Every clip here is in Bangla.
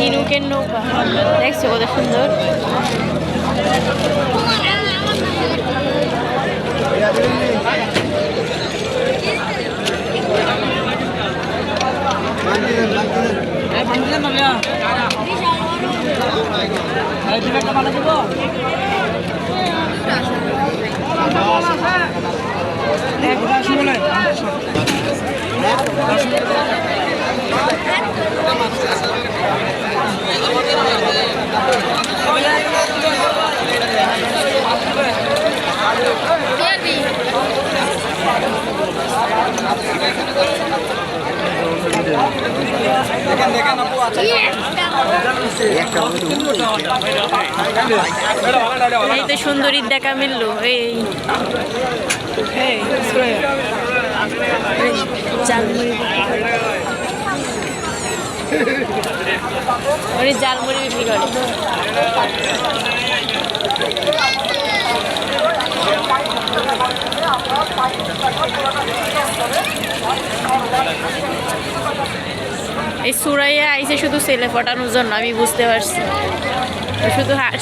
ঝিনুকের নৌকা। দেখছ কত সুন্দর? এই তো সুন্দরীর দেখা মিললো এই। জালমুড়ি বিক্রি করে। এই সুরাইয়া আইসে শুধু ছেলে ফটানোর জন্য আমি বুঝতে পারছি। শুধু হাট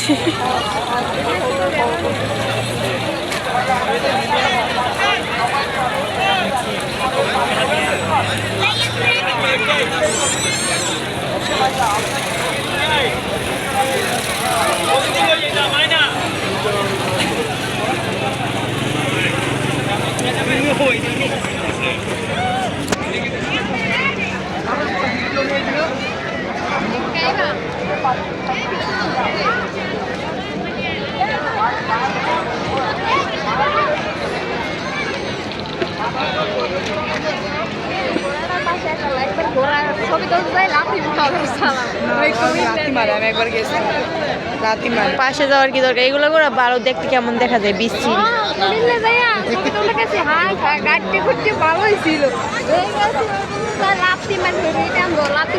পাশে যাওয়ার কি দরকার? এগুলো করে ভালো দেখতে কেমন দেখা যায় ঘুরতে ভালোই ছিল লাফতি মানে লাফতি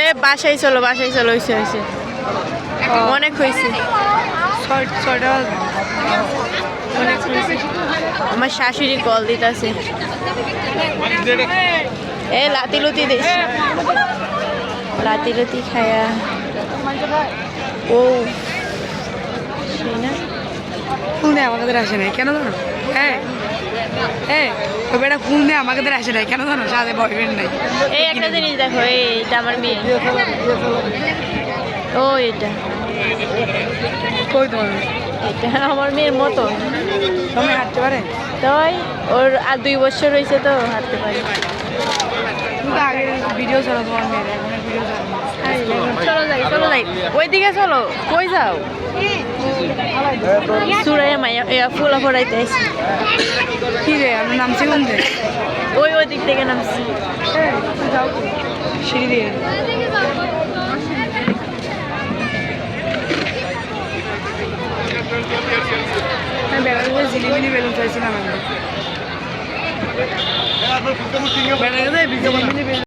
এ বাসায় চলো বাসায় চলো হয়েছে হয়েছে অনেক হয়েছে আমার শাশুড়ি কল দিতেছে। এ লাতি লুতি দিস লাতি লুতি খায়া। ও। সেই না ফুল নেই আমাদের আসে নাই। কেন জানো? হ্যাঁ। হ্যাঁ। ওই বেটা ফুল নেই আমাদের আসে নাই। কেন জানো? সাথে বয়ফ্রেন্ড নাই। এই একটা জিনিস দেখো এই এটা আমার মেয়ে। ও এটা কই তোমার এটা আমার মেয়ের মতো। তুমি হাঁটতে পারে? তাই ওর আর দুই বছর হয়েছে তো হাঁটতে পারি। তুমি তো আগে ভিডিও ছাড়ো তোমার মেয়ের এখন ভিডিও চলো যাই চলো যাই। ওইদিকে চলো কই যাও? সুরাইয়া মাইয়া ফুলা ফোড়াইতে আসি আমরা নামছি কোন দিকে ওই ওই দিক থেকে নামছি। যাও। সিঁড়ি দিয়ে। হ্যাঁ বেড়াতে ঝিলিমিলি বেলুন চাইছিলাম আমি। বেড়াতে ঝিলিমিলি বেলুন।